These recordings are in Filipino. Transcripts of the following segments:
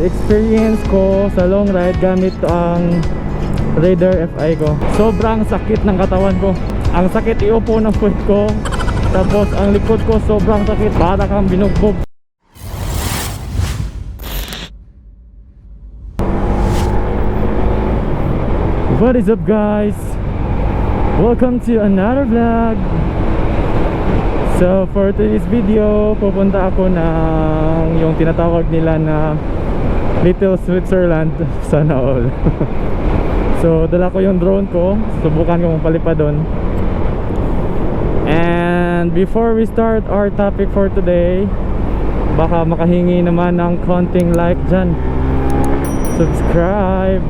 Experience ko sa long ride gamit ang Raider FI ko. Sobrang sakit ng katawan ko. Ang sakit iupo ng foot ko. Tapos ang likod ko sobrang sakit. Para kang binugbog. What is up guys? Welcome to another vlog. So for today's video, pupunta ako ng yung tinatawag nila na Little Switzerland sana all. so dala ko yung drone ko, subukan ko palipad doon. And before we start our topic for today, baka makahingi naman ng konting like dyan. Subscribe.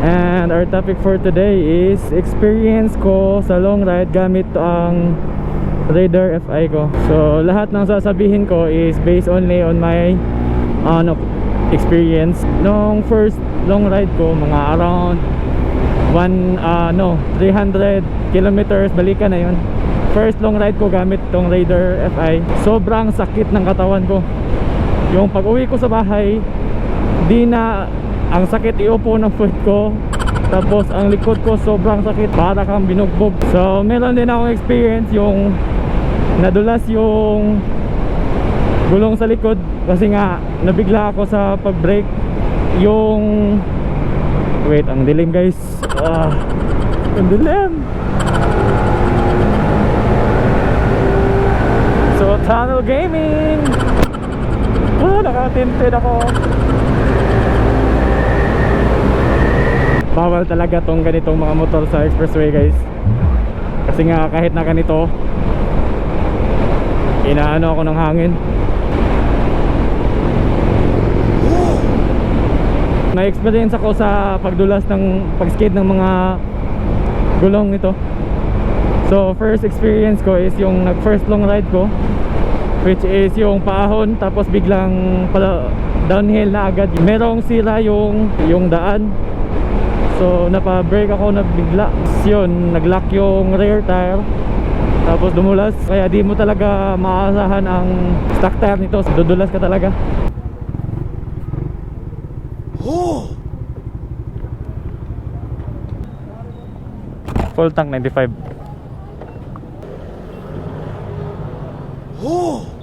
And our topic for today is experience ko sa long ride gamit ang Raider FI ko. So lahat ng sasabihin ko is based only on my ano experience. Nung first long ride ko mga around 1 ano 300 kilometers balikan na yun. First long ride ko gamit tong Raider FI. Sobrang sakit ng katawan ko. Yung pag-uwi ko sa bahay, di na ang sakit iupo ng foot ko tapos ang likod ko sobrang sakit para kang binugbog so meron din akong experience yung nadulas yung gulong sa likod kasi nga nabigla ako sa pag brake yung wait ang dilim guys. Ah, ang dilim. So tunnel gaming! Oh nakatinted ako. Bawal talaga tong ganitong mga motor sa expressway guys. Kasi nga kahit na ganito inaano ako ng hangin na-experience ako sa pagdulas ng pag-skate ng mga gulong nito so first experience ko is yung nag first long ride ko which is yung paahon tapos biglang pala downhill na agad merong sira yung yung daan So napa-brake ako na bigla. Yun, nag-lock yung rear tire. Tapos dumulas. Kaya di mo talaga maasahan ang stock tire nito. Dudulas ka talaga. Full tank 95.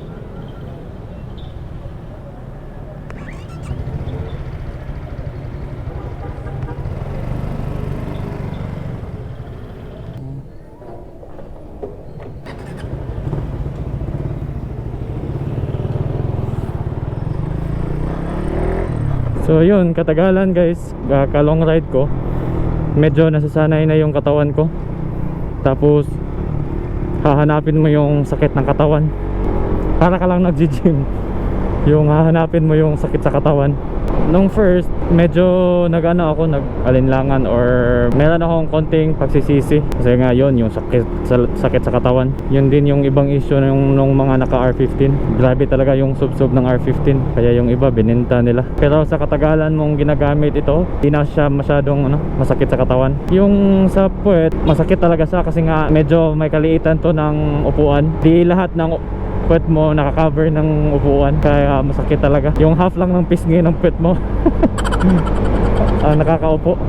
Yun, katagalan guys, uh, ka-long ride ko. Medyo nasasanay na yung katawan ko. Tapos hahanapin mo yung sakit ng katawan. Para ka lang nagji-gym. Yung hahanapin mo yung sakit sa katawan. Nung first, medyo nag-ano ako, nag-alinlangan or meron akong konting pagsisisi. Kasi nga yun, yung sakit sa, sakit sa katawan. Yun din yung ibang issue nung, nung mga naka R15. Grabe talaga yung sub-sub ng R15. Kaya yung iba, bininta nila. Pero sa katagalan mong ginagamit ito, di na siya masyadong ano, masakit sa katawan. Yung sa puwet, masakit talaga siya kasi nga medyo may kaliitan to ng upuan. Di lahat ng puwet mo nakakover ng upuan kaya masakit talaga. Yung half lang ng pisngi ng puwet mo. Ang nakakaupo.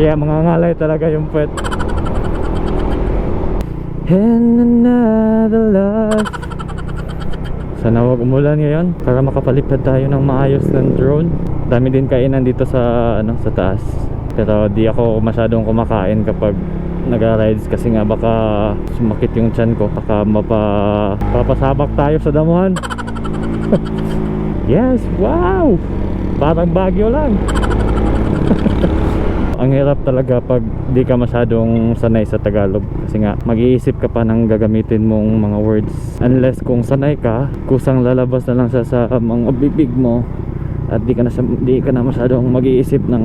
Kaya mangangalay talaga yung puwet And another life. Sana wag umulan ngayon para makapalipad tayo ng maayos ng drone. Dami din kainan dito sa ano sa taas. Pero di ako masyadong kumakain kapag nagra-rides kasi nga baka sumakit yung tiyan ko baka mapa papasabak tayo sa damuhan. Yes wow! Parang bagyo lang. Ang hirap talaga pag di ka masyadong sanay sa Tagalog. Kasi nga mag-iisip ka pa ng gagamitin mong mga words. Unless kung sanay ka kusang lalabas na lang sa, sa mga bibig mo. At di ka na, di ka na masyadong mag-iisip ng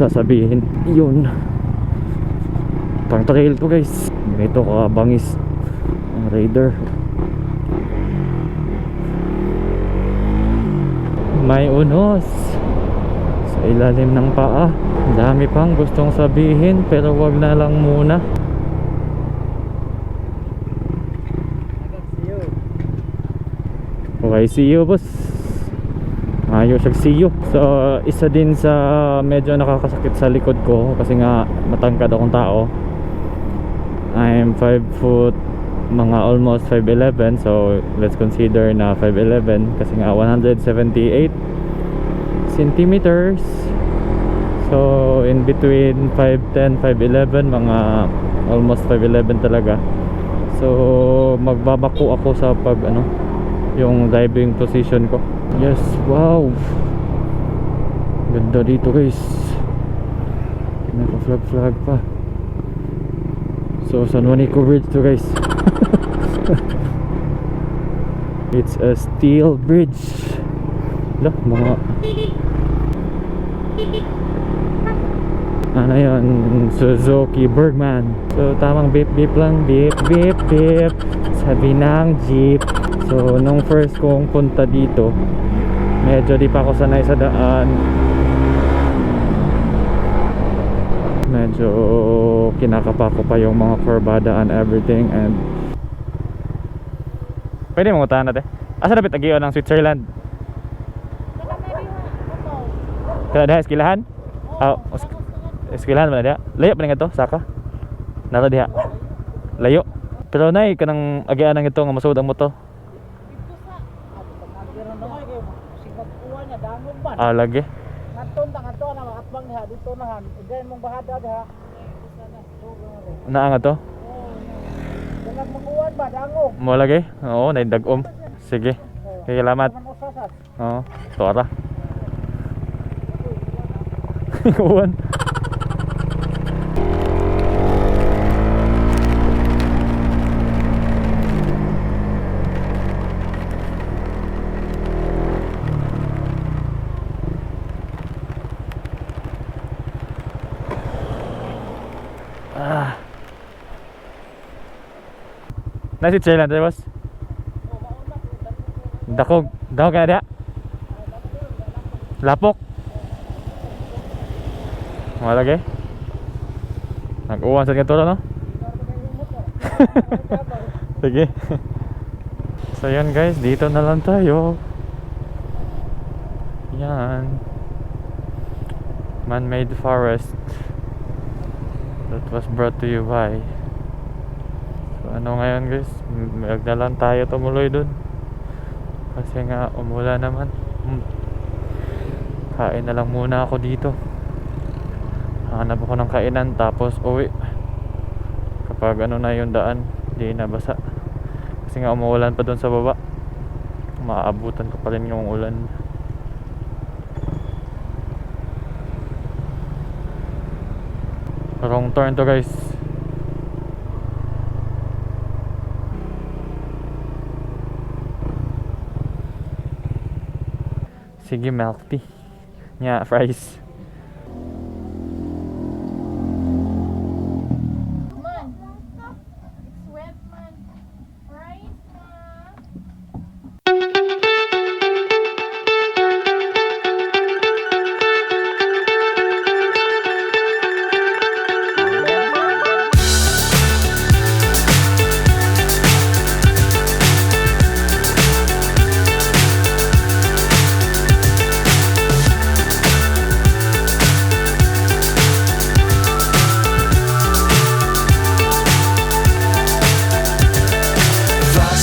sasabihin. Yun pang trail to guys. Ganito ka bangis ang raider. May unos. Sa ilalim ng paa. Ang dami pang gustong sabihin pero wag na lang muna. Okay, see you boss. Mayo siya siyo. So, isa din sa medyo nakakasakit sa likod ko kasi nga matangkad akong tao. I'm 5 foot mga almost 5'11 so let's consider na 5'11 kasi nga 178 centimeters. So in between 5'10 5'11 mga almost 5'11 talaga. So magbabako ako sa pag ano yung diving position ko. Yes wow! Ganda dito guys. Naka flag flag pa so San Juanico Bridge to guys. It's a steel bridge. Lah, mga ano yun Suzuki Bergman. So tamang beep beep lang. Beep beep beep. Sabi ng jeep. So nung first kong punta dito medyo di pa ako sanay sa daan medyo kinakapa ko pa yung mga kurbada and everything and pwede mo utahan natin. Asa na pitagiyo ng Switzerland? Kada diha eskilahan ah es- eskilahan ba na diha? Layo pa nga to saka? Nara diha? Layo? Pero nay kanang agian nang ito nga masud ang mo to ah lagi Ngatun ta ngatun na makatbang diha dito nahan. Igayon mong bahada diha. naa nga to Dalag makuwan ba dango. mo lagi oo nay dagom sige okay, salamat. Oo, tora. Kuwan. Nasi Thailand, boss. Dakog, dakog ka na diha? Lapok. Mga lagi. Nag-uwan sa katulad, no? Sige. so yan guys, dito na lang tayo. Yan. Man-made forest. That was brought to you by. Ano ngayon guys, mag na lang tayo tumuloy dun. Kasi nga umulan naman. Hmm. Kain na lang muna ako dito. Hanap ako ng kainan tapos uwi. Kapag ano na yung daan, di na basa. Kasi nga umuulan pa doon sa baba. Maabutan ko pa rin yung ulan. Wrong turn to guys. Sige, milk tea. Nya, fries.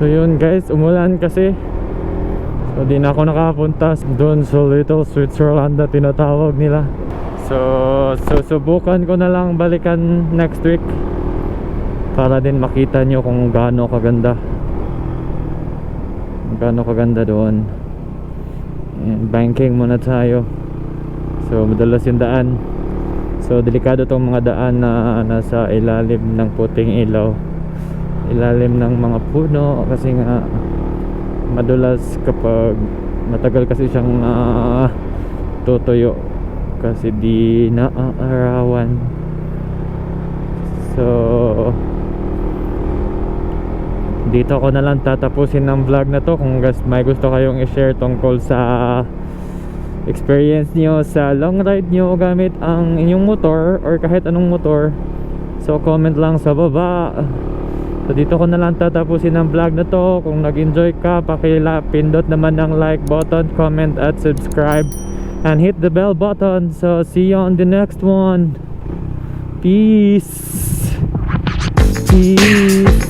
So yun guys, umulan kasi. So di na ako nakapunta doon sa Little Switzerland na tinatawag nila. So susubukan ko na lang balikan next week para din makita nyo kung gaano kaganda. Gaano kaganda doon. And banking muna tayo. So madalas yung daan. So delikado tong mga daan na nasa ilalim ng puting ilaw. Ilalim ng mga puno kasi nga madulas kapag matagal kasi siyang ah, tutuyo kasi di naaarawan. So dito ko na lang tatapusin ng vlog na to kung may gusto kayong i-share tungkol sa experience nyo sa long ride nyo gamit ang inyong motor or kahit anong motor so comment lang sa baba so dito ko na lang tatapusin ang vlog na to. Kung nag-enjoy ka pakila pindot naman ang like button comment at subscribe. And hit the bell button. So see you on the next one. Peace. Peace